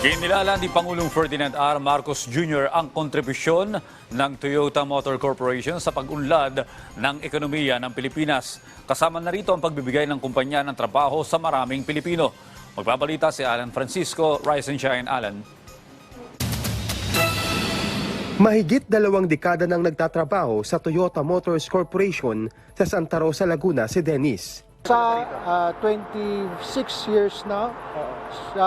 Kinilala ni Pangulong Ferdinand R. Marcos Jr. ang kontribusyon ng Toyota Motor Corporation sa pag-unlad ng ekonomiya ng Pilipinas. Kasama na rito ang pagbibigay ng kumpanya ng trabaho sa maraming Pilipino. Magbabalita si Alan Francisco, Rise and Shine Alan. Mahigit dalawang dekada nang nagtatrabaho sa Toyota Motors Corporation sa Santa Rosa, Laguna si Dennis. Sa ah, 26 years na, sa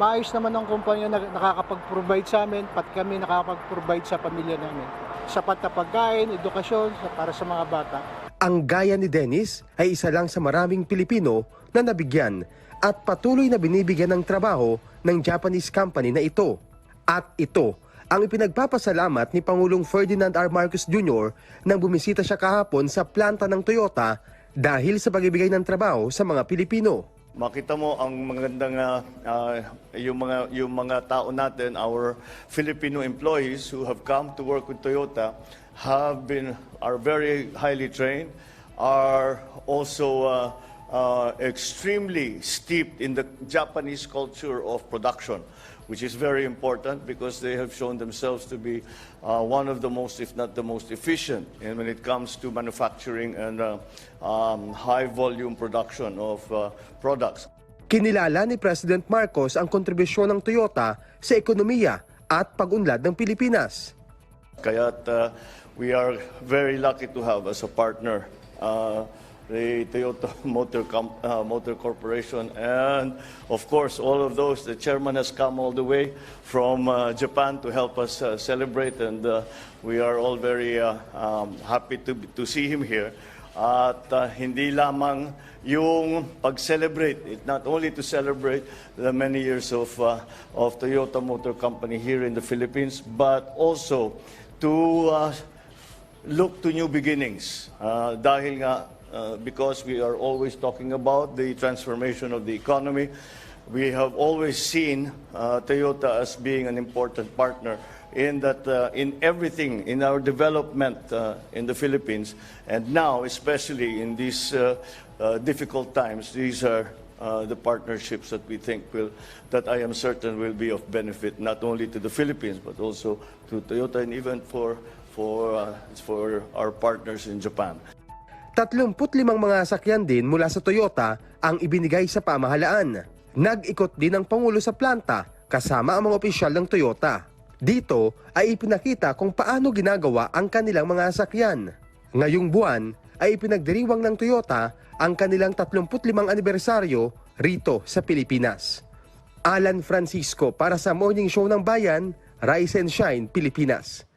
maayos naman ng kumpanya na nakakapag-provide sa amin, pat kami nakakapag-provide sa pamilya namin. Sapat na pagkain, edukasyon sa- para sa mga bata. Ang gaya ni Dennis ay isa lang sa maraming Pilipino na nabigyan at patuloy na binibigyan ng trabaho ng Japanese company na ito. At ito ang ipinagpapasalamat ni Pangulong Ferdinand R. Marcos Jr. nang bumisita siya kahapon sa planta ng Toyota dahil sa pagbibigay ng trabaho sa mga Pilipino. Makita mo ang magandang ah, yung mga yung mga tao natin, our Filipino employees who have come to work with Toyota have been are very highly trained, are also uh, uh, extremely steeped in the Japanese culture of production, which is very important because they have shown themselves to be uh, one of the most, if not the most efficient, and when it comes to manufacturing and uh, um, high volume production of uh, products. Kinilala ni President Marcos ang kontribusyon ng Toyota sa ekonomiya at pag-unlad ng Pilipinas. Kaya uh, we are very lucky to have as a partner uh, the Toyota Motor, Com- uh, Motor Corporation and of course all of those. The chairman has come all the way from uh, Japan to help us uh, celebrate and uh, we are all very uh, um, happy to, to see him here. At uh, hindi lamang yung pag-celebrate, not only to celebrate the many years of, uh, of Toyota Motor Company here in the Philippines, but also to uh, look to new beginnings. Uh, dahil nga, uh, because we are always talking about the transformation of the economy, we have always seen uh, Toyota as being an important partner in that uh, in everything in our development uh, in the Philippines. And now especially in these uh, uh, difficult times these are uh, the partnerships that we think will that I am certain will be of benefit not only to the Philippines but also to Toyota and even for for for our partners in Japan 35 mga sakyan din mula sa Toyota ang ibinigay sa pamahalaan. Nag-ikot din ang Pangulo sa planta kasama ang mga opisyal ng Toyota. Dito ay ipinakita kung paano ginagawa ang kanilang mga sakyan. Ngayong buwan ay ipinagdiriwang ng Toyota ang kanilang 35 anibersaryo rito sa Pilipinas. Alan Francisco para sa Morning Show ng Bayan, Rise and Shine, Pilipinas.